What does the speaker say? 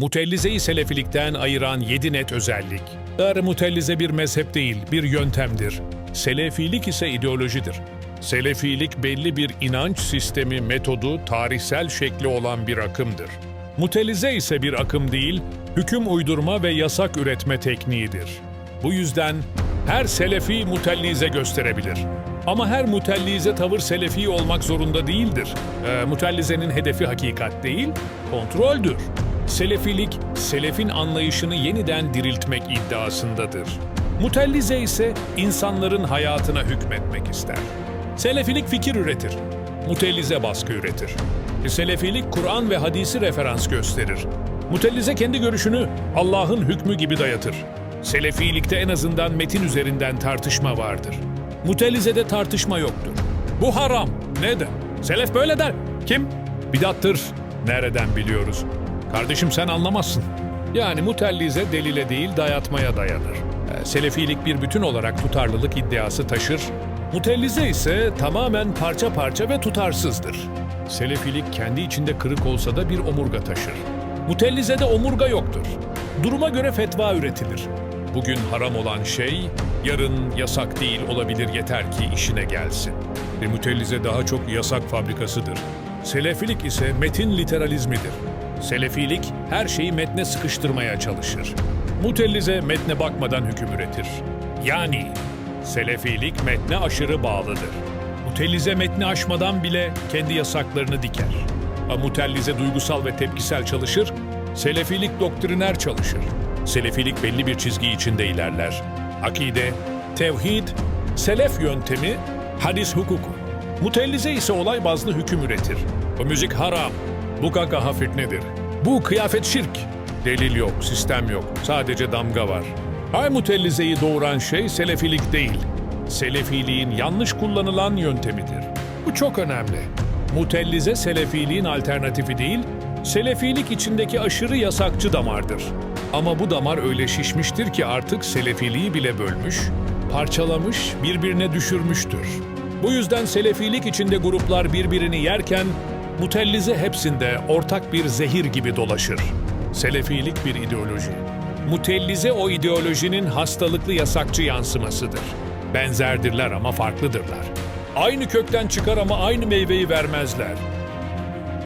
Mutellize-i Selefilikten ayıran yedi net özellik. Dar mutellize bir mezhep değil, bir yöntemdir. Selefilik ise ideolojidir. Selefilik belli bir inanç sistemi, metodu, tarihsel şekli olan bir akımdır. Mutellize ise bir akım değil, hüküm uydurma ve yasak üretme tekniğidir. Bu yüzden her selefi mutellize gösterebilir. Ama her mutellize tavır selefi olmak zorunda değildir. Ee, mutellizenin hedefi hakikat değil, kontroldür. Selefilik, selefin anlayışını yeniden diriltmek iddiasındadır. Mutellize ise insanların hayatına hükmetmek ister. Selefilik fikir üretir. Mutellize baskı üretir. Selefilik Kur'an ve hadisi referans gösterir. Mutellize kendi görüşünü Allah'ın hükmü gibi dayatır. Selefilikte en azından metin üzerinden tartışma vardır. Mutellize'de tartışma yoktur. Bu haram. Neden? Selef böyle der. Kim? Bidattır. Nereden biliyoruz? Kardeşim sen anlamazsın. Yani mutellize delile değil dayatmaya dayanır. Ee, Selefilik bir bütün olarak tutarlılık iddiası taşır. Mutellize ise tamamen parça parça ve tutarsızdır. Selefilik kendi içinde kırık olsa da bir omurga taşır. Mutellizede omurga yoktur. Duruma göre fetva üretilir. Bugün haram olan şey, yarın yasak değil olabilir yeter ki işine gelsin. Bir mütellize daha çok yasak fabrikasıdır. Selefilik ise metin literalizmidir. Selefilik her şeyi metne sıkıştırmaya çalışır. Mutellize metne bakmadan hüküm üretir. Yani Selefilik metne aşırı bağlıdır. Mutellize metni aşmadan bile kendi yasaklarını diker. Mutellize duygusal ve tepkisel çalışır, Selefilik doktriner çalışır. Selefilik belli bir çizgi içinde ilerler. Akide, tevhid, selef yöntemi, hadis hukuku. Mutellize ise olay bazlı hüküm üretir. Bu müzik haram, bu kaka fitnedir. Bu kıyafet şirk. Delil yok, sistem yok, sadece damga var. Hay mutellizeyi doğuran şey selefilik değil. Selefiliğin yanlış kullanılan yöntemidir. Bu çok önemli. Mutellize selefiliğin alternatifi değil, selefilik içindeki aşırı yasakçı damardır. Ama bu damar öyle şişmiştir ki artık selefiliği bile bölmüş, parçalamış, birbirine düşürmüştür. Bu yüzden selefilik içinde gruplar birbirini yerken, mutellize hepsinde ortak bir zehir gibi dolaşır. Selefilik bir ideoloji. Mutellize o ideolojinin hastalıklı yasakçı yansımasıdır. Benzerdirler ama farklıdırlar. Aynı kökten çıkar ama aynı meyveyi vermezler.